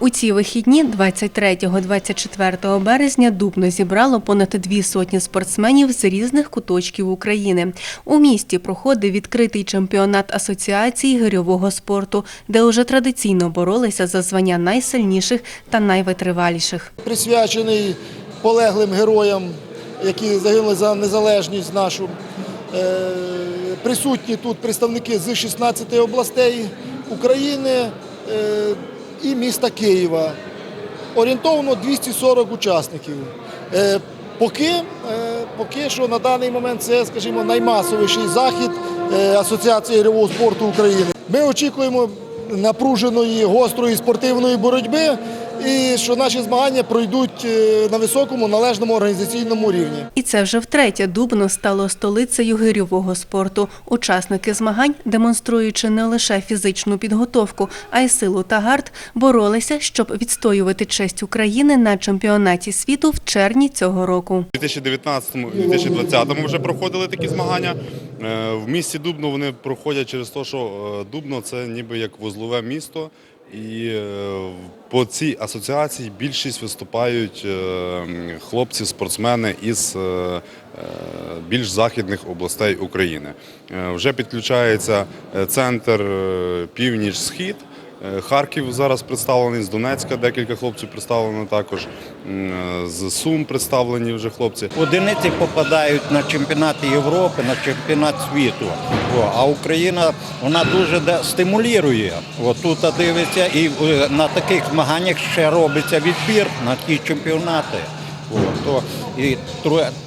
У ці вихідні 23-24 березня Дубно зібрало понад дві сотні спортсменів з різних куточків України. У місті проходив відкритий чемпіонат асоціації гирьового спорту, де уже традиційно боролися за звання найсильніших та найвитриваліших. присвячений полеглим героям, які загинули за незалежність нашу. Е, Присутні тут представники з 16 областей України е, і міста Києва. Орієнтовно 240 учасників. Е, Поки, е, поки що на даний момент це, скажімо, наймасовіший захід е, Асоціації ревого спорту України. Ми очікуємо напруженої, гострої спортивної боротьби і що наші змагання пройдуть е, на високому належному організаційному рівні. І це вже втретє Дубно стало столицею гирьового спорту. Учасники змагань, демонструючи не лише фізичну підготовку, а й силу та гард, боролися, щоб відстоювати честь України на чемпіонаті світу в червні цього року. У 2019-2020 вже проходили такі змагання. Е, В місті Дубно вони проходять через те, що е, Дубно це ніби як вузлове місто. І е, по цій асоціації більшість виступають е, хлопці, спортсмени із е, більш західних областей України. Вже підключається центр північ-схід. Е, Харків зараз представлений з Донецька, декілька хлопців представлено також. Е, З Сум представлені вже хлопці. Одиниці попадають на чемпіонати Європи, на чемпіонат світу. А Україна вона дуже стимулює. Тут дивиться, і е, на таких змаганнях ще робиться відбір на ті чемпіонати. То, і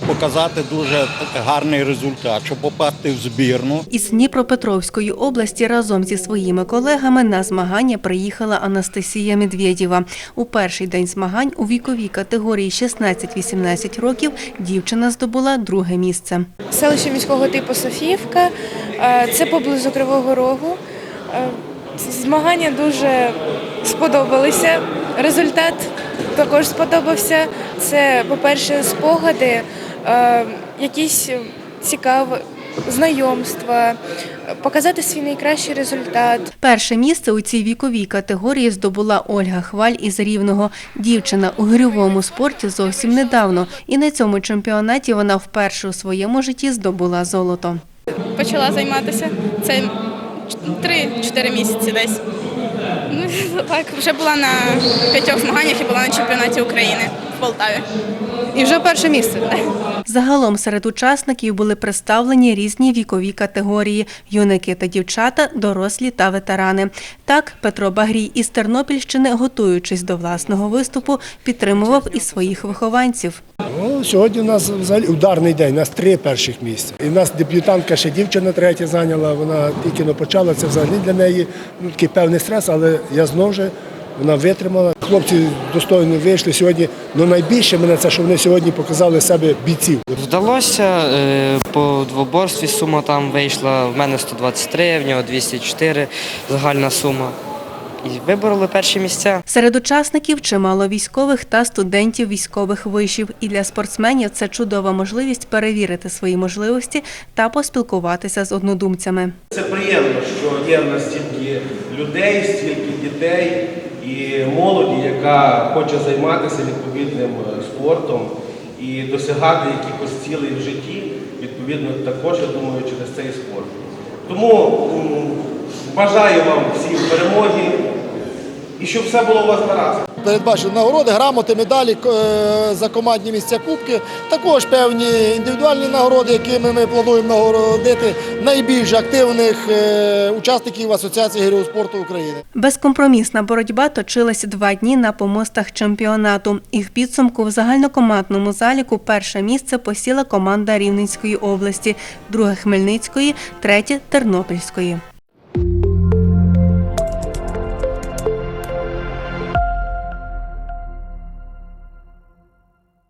показати дуже гарний результат, щоб попасти в збірну. Із Дніпропетровської області разом зі своїми колегами на змагання приїхала Анастасія Медведєва. У перший день змагань у віковій категорії 16-18 років дівчина здобула друге місце. Селище міського типу Софіївка. Е, Це поблизу Кривого Рогу. Е, Змагання дуже сподобалися. Результат також сподобався. Це, по-перше, спогади, е, якісь цікаві знайомства, показати свій найкращий результат. Перше місце у цій віковій категорії здобула Ольга Хваль із Рівного. Дівчина у гирьовому спорті зовсім недавно, і на цьому чемпіонаті вона вперше у своєму житті здобула золото. почала займатися. Це 3-4 місяці десь. Ну, так, вже була на п'ятьох змаганнях і була на чемпіонаті України Полтаві. І вже перше місце. Загалом серед учасників були представлені різні вікові категорії: юнаки та дівчата, дорослі та ветерани. Так, Петро Багрій із Тернопільщини, готуючись до власного виступу, підтримував і своїх вихованців. Ну, сьогодні у нас взагалі ударний день, у нас три перших місця. І в нас дебютантка ще дівчина третя зайняла, вона тільки почала, це взагалі для неї ну, такий певний стрес, але я знову ж вона витримала. Хлопці достойно вийшли сьогодні. Ну найбільше мене це, що вони сьогодні показали себе бійців. Вдалося е, по двоборстві сума там вийшла. В мене 123, в нього 204 загальна сума. І вибороли перші місця. Серед учасників чимало військових та студентів військових вишів. І для спортсменів це чудова можливість перевірити свої можливості та поспілкуватися з однодумцями. Це приємно, що є в нас стільки людей, стільки дітей і молоді, яка хоче займатися відповідним е, спортом і досягати якихось цілей в житті, відповідно, також, я думаю, через цей спорт. Тому бажаю вам всім перемоги і щоб все було у вас гаразд. Передбачені нагороди, грамоти, медалі е, за командні місця кубки. Також певні індивідуальні нагороди, якими ми плануємо нагородити найбільш активних е, учасників Асоціації гірського спорту України. Безкомпромісна боротьба точилась два дні на помостах чемпіонату. І в підсумку в загальнокомандному заліку перше місце посіла команда Рівненської області, друге Хмельницької, третє Тернопільської.